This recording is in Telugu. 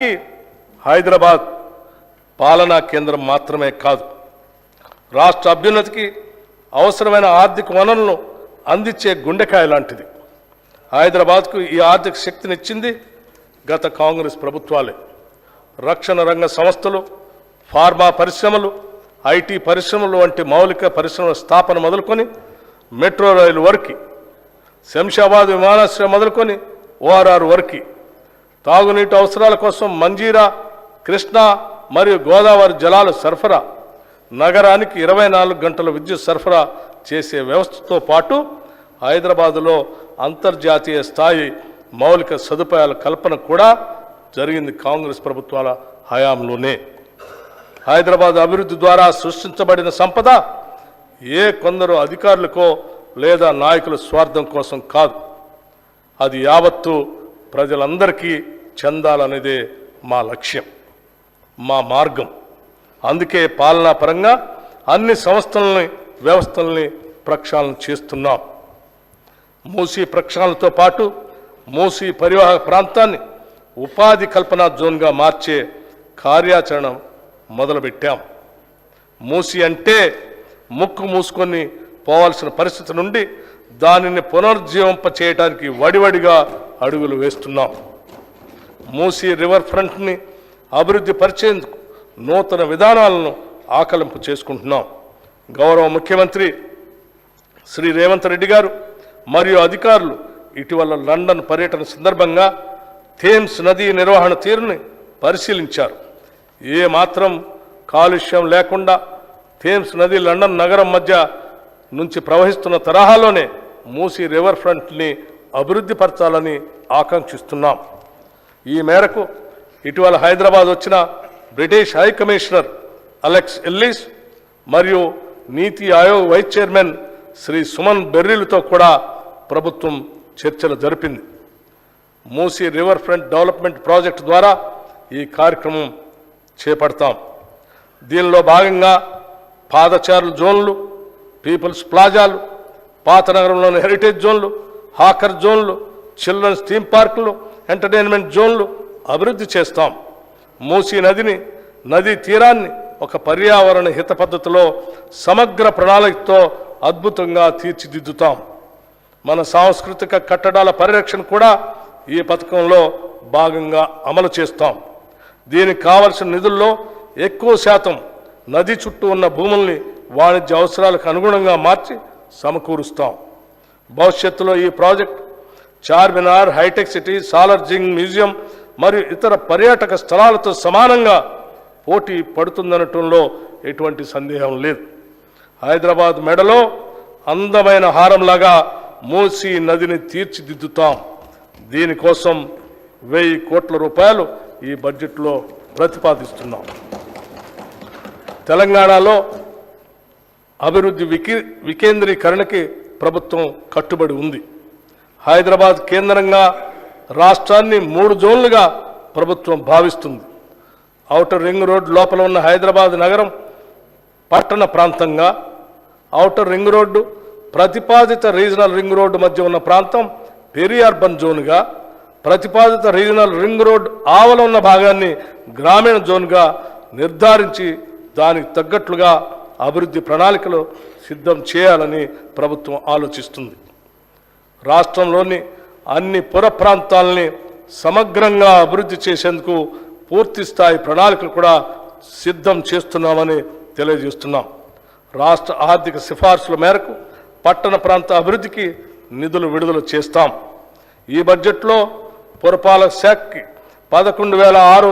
హైదరాబాద్ పాలనా కేంద్రం మాత్రమే కాదు. రాష్ట్ర అభ్యున్నతికి అవసరమైన ఆర్థిక వనరులను అందించే గుండెకాయ లాంటిది. హైదరాబాద్కు ఈ ఆర్థిక శక్తినిచ్చింది గత కాంగ్రెస్ ప్రభుత్వాలే. రక్షణ రంగ సంస్థలు ఫార్మా పరిశ్రమలు ఐటీ పరిశ్రమలు వంటి మౌలిక పరిశ్రమల స్థాపన మొదలుకొని మెట్రో రైలు వరకు శంషాబాద్ విమానాశ్రయం మొదలుకొని ఓఆర్ఆర్ వరకు తాగునీటి అవసరాల కోసం మంజీరా కృష్ణా మరియు గోదావరి జలాల సరఫరా నగరానికి ఇరవై నాలుగు గంటల విద్యుత్ సరఫరా చేసే వ్యవస్థతో పాటు హైదరాబాదులో అంతర్జాతీయ స్థాయి మౌలిక సదుపాయాల కల్పన కూడా జరిగింది కాంగ్రెస్ ప్రభుత్వాల హయాంలోనే. హైదరాబాద్ అభివృద్ధి ద్వారా సృష్టించబడిన సంపద ఏ కొందరు అధికారులకో లేదా నాయకుల స్వార్థం కోసం కాదు. అది యావత్తు ప్రజలందరికీ చెందాలనేదే మా లక్ష్యం మా మార్గం. అందుకే పాలనా పరంగా అన్ని సంస్థలని వ్యవస్థల్ని ప్రక్షాళన చేస్తున్నాం. మూసీ ప్రక్షాళనతో పాటు మూసీ పరివాహక ప్రాంతాన్ని ఉపాధి కల్పన జోన్గా మార్చే కార్యాచరణ మొదలుపెట్టాం. మూసి అంటే ముక్కు మూసుకొని పోవాల్సిన పరిస్థితి నుండి దానిని పునరుజ్జీవింప చేయడానికి వడివడిగా అడుగులు వేస్తున్నాం. మూసీ రివర్ ఫ్రంట్ని అభివృద్ధి పరిచేందుకు నూతన విధానాలను ఆకలింపు చేసుకుంటున్నాం. గౌరవ ముఖ్యమంత్రి శ్రీ రేవంత్ రెడ్డి గారు మరియు అధికారులు ఇటీవల లండన్ పర్యటన సందర్భంగా థేమ్స్ నదీ నిర్వహణ తీరుని పరిశీలించారు. ఏ మాత్రం కాలుష్యం లేకుండా థేమ్స్ నది లండన్ నగరం మధ్య నుంచి ప్రవహిస్తున్న తరహాలోనే మూసీ రివర్ ఫ్రంట్ని అభివృద్ధి పరచాలని ఆకాంక్షిస్తున్నాం. ఈ మేరకు ఇటీవల హైదరాబాద్ వచ్చిన British high commissioner Alex Ellis మరియు నీతి ఆయోగ్ వైస్ చైర్మన్ శ్రీ సుమన్ బెర్రీలతో కూడా ప్రభుత్వం చర్చలు జరిపింది. Musi river front development project ద్వారా ఈ కార్యక్రమం చేపడతాం. దీనిలో భాగంగా పాదచారుల జోన్లు పీపుల్స్ ప్లాజాలు పాత నగరంలోని హెరిటేజ్ జోన్లు హాకర్ జోన్లు చిల్డ్రన్స్ థీమ్ పార్కులు ఎంటర్టైన్మెంట్ జోన్లు అభివృద్ధి చేస్తాం. మూసీ నదిని నదీ తీరాన్ని ఒక పర్యావరణ హిత పద్ధతిలో సమగ్ర ప్రణాళికతో అద్భుతంగా తీర్చిదిద్దుతాం. మన సాంస్కృతిక కట్టడాల పరిరక్షణ కూడా ఈ పథకంలో భాగంగా అమలు చేస్తాం. దీనికి కావలసిన నిధుల్లో ఎక్కువ శాతం నది చుట్టూ ఉన్న భూముల్ని వాణిజ్య అవసరాలకు అనుగుణంగా మార్చి సమకూరుస్తాం. భవిష్యత్తులో ఈ project Charminar Hitech city Salar Jung museum మరియు ఇతర పర్యాటక స్థలాలతో సమానంగా పోటీ పడుతుందనటంలో ఎటువంటి సందేహం లేదు. హైదరాబాద్ మెడలో అందమైన హారంలాగా మూసీ నదిని తీర్చిదిద్దుతాం. దీనికోసం వెయ్యి కోట్ల రూపాయలు ఈ బడ్జెట్లో ప్రతిపాదిస్తున్నాం. తెలంగాణలో అభివృద్ధి వికి వికేంద్రీకరణకి ప్రభుత్వం కట్టుబడి ఉంది. హైదరాబాద్ కేంద్రంగా రాష్ట్రాన్ని మూడు జోన్లుగా ప్రభుత్వం భావిస్తుంది. ఔటర్ రింగ్ రోడ్ లోపల ఉన్న హైదరాబాద్ నగరం పట్టణ ప్రాంతంగా ఔటర్ రింగ్ రోడ్డు ప్రతిపాదిత రీజనల్ రింగ్ రోడ్డు మధ్య ఉన్న ప్రాంతం పెరి అర్బన్ జోన్గా ప్రతిపాదిత రీజనల్ రింగ్ రోడ్ ఆవల ఉన్న భాగాన్ని గ్రామీణ జోన్గా నిర్ధారించి దానికి తగ్గట్లుగా అభివృద్ధి ప్రణాళికలు సిద్ధం చేయాలని ప్రభుత్వం ఆలోచిస్తుంది. రాష్ట్రంలోని అన్ని పుర ప్రాంతాలని సమగ్రంగా అభివృద్ధి చేసేందుకు పూర్తి స్థాయి ప్రణాళికలు కూడా సిద్ధం చేస్తున్నామని తెలియజేస్తున్నాం. రాష్ట్ర ఆర్థిక సిఫార్సుల మేరకు పట్టణ ప్రాంత అభివృద్ధికి నిధులు విడుదల చేస్తాం. ఈ బడ్జెట్లో పురపాలక శాఖకి పదకొండు వేల ఆరు